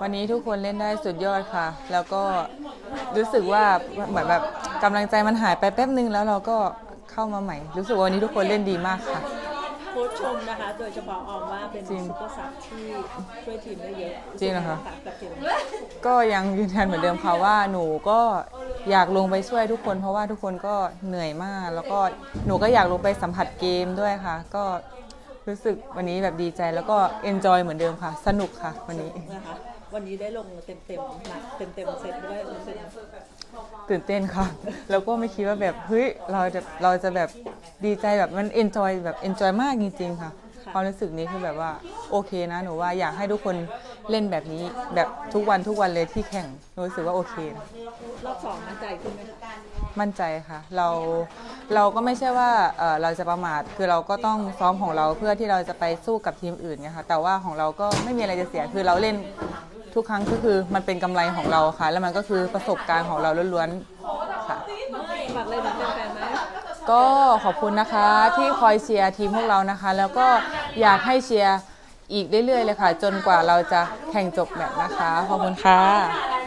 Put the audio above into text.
วันนี้ทุกคนเล่นได้สุดยอดค่ะ แล้วก็รู้สึกว่าเหมือนแบบกำลังใจมันหายไปแป๊บนึงแล้วเราก็เข้ามาใหม่ รู้สึกว่าวันนี้ทุกคนเล่นดีมากค่ะโค้ชชมนะคะ โดยเฉพาะออมว่าเป็นจริง ซุปเปอร์ซับที่ช่วยทีมได้เยอะจริงเหรอคะกับเกมก็ยังยืนยันเหมือนเดิมค่ะว่าหนูก็อยากลงไปช่วยทุกคน เพราะว่าทุกคนก็เหนื่อยมาก แล้วก็หนูก็อยากลงไปสัมผัสเกมด้วยค่ะ ก็รู้สึกวันนี้แบบดีใจแล้วก็เอนจอยเหมือนเดิมค่ะ สนุกค่ะวันนี้ นะคะ วันนี้ได้ลงเต็มเต็มๆหนักเต็มเต็มๆเซตด้วยรู้สึกตื่นเต้นค่ะ แล้วก็ไม่คิดว่าแบบเฮ้ยเราจะเราจะแบบดีใจแบบมันเอนจอยแบบเอนจอยมากจริงๆค่ะความรู้สึกนี้คือแบบว่าโอเคนะหนูว่าอยากให้ทุกคนเล่นแบบนี้แบบทุกวันทุกวันเลยที่แข่งหนูรู้สึกว่าโอเคนะรอบสองมั่นใจขึ้นไหมคะมั่นใจค่ะ เราเราก็ไม่ใช่ว่าเอ่อเราจะประมาทคือเราก็ต้องซ้อมของเราเพื่อที่เราจะไปสู้กับทีมอื่นไงค่ะแต่ว่าของเราก็ไม่มีอะไรจะเสียคือเราเล่น ทุกครั้งก็คือมันเป็นกำไรของเราค่ะ แล้วมันก็คือประสบการณ์ของเราล้วนๆค่ะฝากเลยถึงแฟนๆไหมก็ขอบคุณนะคะที่คอยเชียร์ทีมพวกเรานะคะ แล้วก็อยากให้เชียร์อีกเรื่อยๆเลยค่ะ จนกว่าเราจะแข่งจบแบบนะคะ ขอบคุณค่ะ